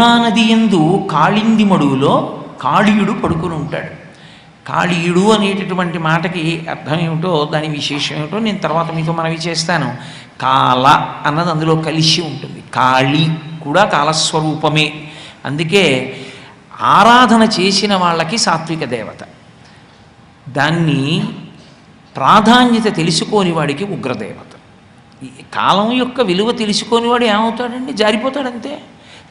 యమునానది ఎందు కాళింది మడుగులో కాళీయుడు పడుకుని ఉంటాడు. కాళీయుడు అనేటటువంటి మాటకి అర్థం ఏమిటో దాని విశేషం ఏమిటో నేను తర్వాత మీతో మనవి చేస్తాను. కాల అన్నది అందులో కలిసి ఉంటుంది. కాళి కూడా కాలస్వరూపమే. అందుకే ఆరాధన చేసిన వాళ్ళకి సాత్విక దేవత. దాన్ని ప్రాధాన్యత తెలుసుకోని వాడికి ఉగ్రదేవత. ఈ కాలం యొక్క విలువ తెలుసుకోని వాడు ఏమవుతాడండి? జారిపోతాడంతే.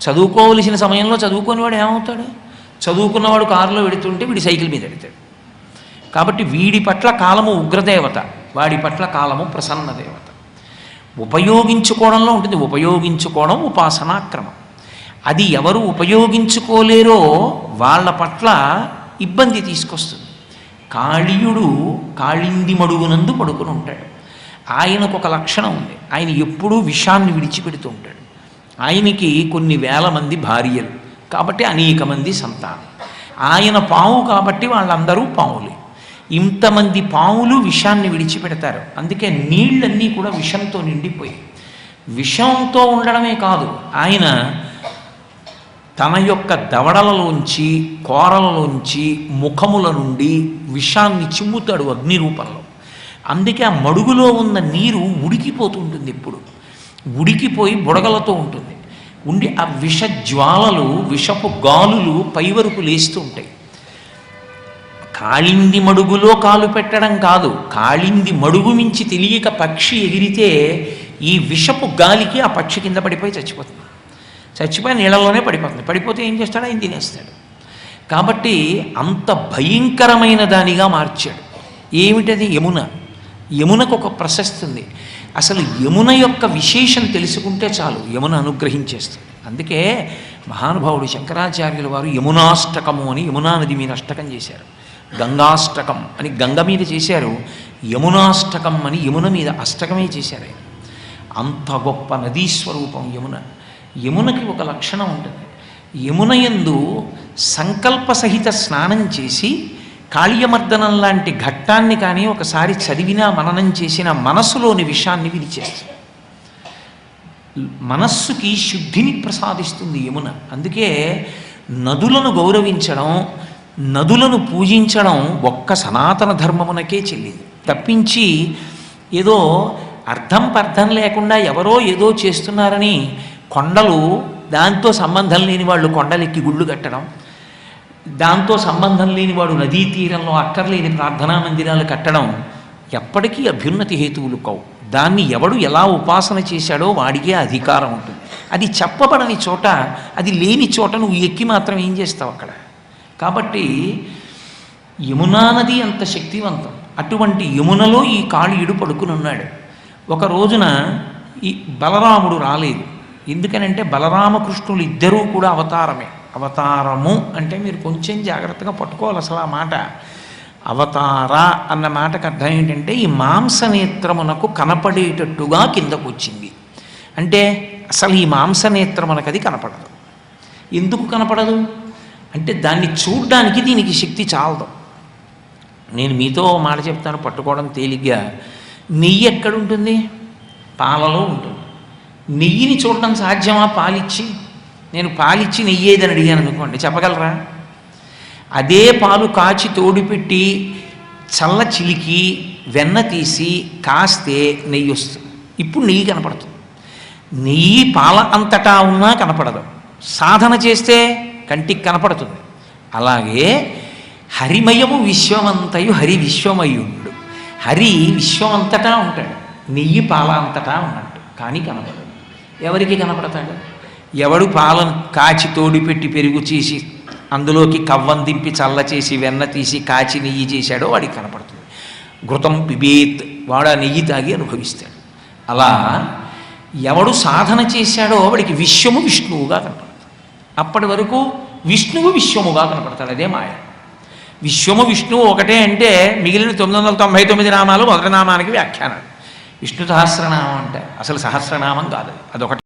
చదువుకోవలసిన సమయంలో చదువుకోనివాడు ఏమవుతాడు? చదువుకున్నవాడు కారులో వెడుతుంటే వీడి సైకిల్ మీద వెడతాడు కాబట్టి వీడి పట్ల కాలము ఉగ్రదేవత వాడి పట్ల కాలము ప్రసన్న దేవత ఉపయోగించుకోవడంలో ఉంటుంది. ఉపయోగించుకోవడం ఉపాసనాక్రమం. అది ఎవరు ఉపయోగించుకోలేరో వాళ్ళ పట్ల ఇబ్బంది తీసుకొస్తుంది. కాళీయుడు కాళింది మడుగునందు పడుకుని ఉంటాడు ఆయనకు ఒక లక్షణం ఉంది. ఆయన ఎప్పుడూ విషాన్ని విడిచిపెడుతూ ఉంటాడు. ఆయనకి కొన్ని వేల మంది భార్యలు కాబట్టి అనేక మంది సంతానం. ఆయన పాము కాబట్టి వాళ్ళందరూ పాములే ఇంతమంది పాములు విషాన్ని విడిచిపెడతారు. అందుకే నీళ్ళన్నీ కూడా విషంతో నిండిపోయాయి. విషంతో ఉండడమే కాదు ఆయన తన యొక్క దవడలలోంచి కోరలలోంచి ముఖముల నుండి విషాన్ని చిమ్ముతాడు అగ్ని రూపంలో అందుకే ఆ మడుగులో ఉన్న నీరు ఉడికిపోతుంటుంది ఇప్పుడు ఉడికిపోయి బుడగలతో ఉంటుంది. ఉండి ఆ విష జ్వాలలు విషపు గాలులు పైవరకు లేస్తూ ఉంటాయి. కాళింది మడుగులో కాలు పెట్టడం కాదు. కాళింది మడుగు మించి తెలియక పక్షి ఎగిరితే ఈ విషపు గాలికి ఆ పక్షి కింద పడిపోయి చచ్చిపోతుంది. చచ్చిపోయి నీళ్ళలోనే పడిపోతుంది. పడిపోతే ఏం చేస్తాడు? ఆయన తినేస్తాడు. కాబట్టి అంత భయంకరమైన దానిగా మార్చాడు. ఏమిటది? యమున. యమునకు ఒక ప్రశస్తి ఉంది. అసలు యమున యొక్క విశేషం తెలుసుకుంటే చాలు యమున అనుగ్రహించేస్తుంది. అందుకే మహానుభావుడు శంకరాచార్యుల వారు యమునాష్టకము అని యమునా నది మీద అష్టకం చేశారు. గంగాష్టకం అని గంగ మీద చేశారు యమునాష్టకం అని యమున మీద అష్టకమే చేశారు అంత గొప్ప నదీ స్వరూపం యమున. యమునకి ఒక లక్షణం ఉంటుంది. యమున యందు సంకల్ప సహిత స్నానం చేసి కాళీయమర్దనం లాంటి ఘట్టాన్ని కానీ ఒకసారి చదివినా మననం చేసిన మనసులోని విషాన్ని విడిచేస్తుంది. మనస్సుకి శుద్ధిని ప్రసాదిస్తుంది యమున. అందుకే నదులను గౌరవించడం నదులను పూజించడం ఒక్క సనాతన ధర్మమునకే చెల్లింది. తప్పించి ఏదో అర్థం పర్థం లేకుండా ఎవరో ఏదో చేస్తున్నారని కొండలు దాంతో సంబంధం లేని వాళ్ళు కొండలెక్కి గుళ్ళు కట్టడం దాంతో సంబంధం లేని వాడు నదీ తీరంలో అక్కర్లేని ప్రార్థనా మందిరాలు కట్టడం ఎప్పటికీ అభ్యున్నతి హేతువులు కావు. దాన్ని ఎవడు ఎలా ఉపాసన చేశాడో వాడికే అధికారం ఉంటుంది. అది చెప్పబడని చోట అది లేని చోట నువ్వు ఎక్కి మాత్రం ఏం చేస్తావు అక్కడ? కాబట్టి యమునా నది అంత శక్తివంతం. అటువంటి యమునలో ఈ కాళీయుడు పడుకుని ఉన్నాడు. ఒక రోజున ఈ బలరాముడు రాలేదు. ఎందుకనంటే బలరామకృష్ణులు ఇద్దరూ కూడా అవతారమే. అవతారము అంటే మీరు కొంచెం జాగ్రత్తగా పట్టుకోవాలి అసలు ఆ మాట. అవతార అన్న మాటకు అర్థం ఏంటంటే ఈ మాంసనేత్రమునకు కనపడేటట్టుగా కిందకు వచ్చింది. అంటే అసలు ఈ మాంసనేత్రమునకు అది కనపడదు. ఎందుకు కనపడదు? అంటే దాన్ని చూడ్డానికి దీనికి శక్తి చాలదు. నేను మీతో మాట చెప్తాను పట్టుకోవడం తేలిగ్గా. నెయ్యి ఎక్కడుంటుంది? పాలలో ఉంటుంది. నెయ్యిని చూడడం సాధ్యమా? పాలిచ్చి నేను పాలిచ్చి నెయ్యేదని అడిగాను అనుకోండి చెప్పగలరా? అదే పాలు కాచి తోడుపెట్టి చల్ల చిలికి వెన్న తీసి కాస్తే నెయ్యి వస్తుంది. ఇప్పుడు నెయ్యి కనపడుతుంది. నెయ్యి పాల అంతటా ఉన్నా కనపడదు. సాధన చేస్తే కంటికి కనపడుతుంది. అలాగే హరిమయము విశ్వమంతయు హరి విశ్వమయుడు హరి విశ్వం అంతటా ఉంటాడు. నెయ్యి పాల అంతటా ఉన్నట్టు. కానీ కనపడదు. ఎవరికి కనపడతాడు? ఎవడు పాలను కాచి తోడిపెట్టి పెరుగు చేసి అందులోకి కవ్వం దింపి చల్ల చేసి వెన్న తీసి కాచి నెయ్యి చేశాడో వాడికి కనపడుతుంది. ఘృతం పిబేత్ వాడు ఆ నెయ్యి తాగి అనుభవిస్తాడు. అలా ఎవడు సాధన చేశాడో వాడికి విశ్వము విష్ణువుగా కనపడుతుంది. అప్పటి వరకు విష్ణువు విశ్వముగా కనపడతాడు అదే మాయ. విశ్వము విష్ణువు ఒకటే అంటే మిగిలిన తొమ్మిది వందల తొంభై తొమ్మిది నామాలు మొదటి నామానికి వ్యాఖ్యానాలు. విష్ణు సహస్రనామం అంటే అసలు సహస్రనామం కాదు అది. అదొకటి.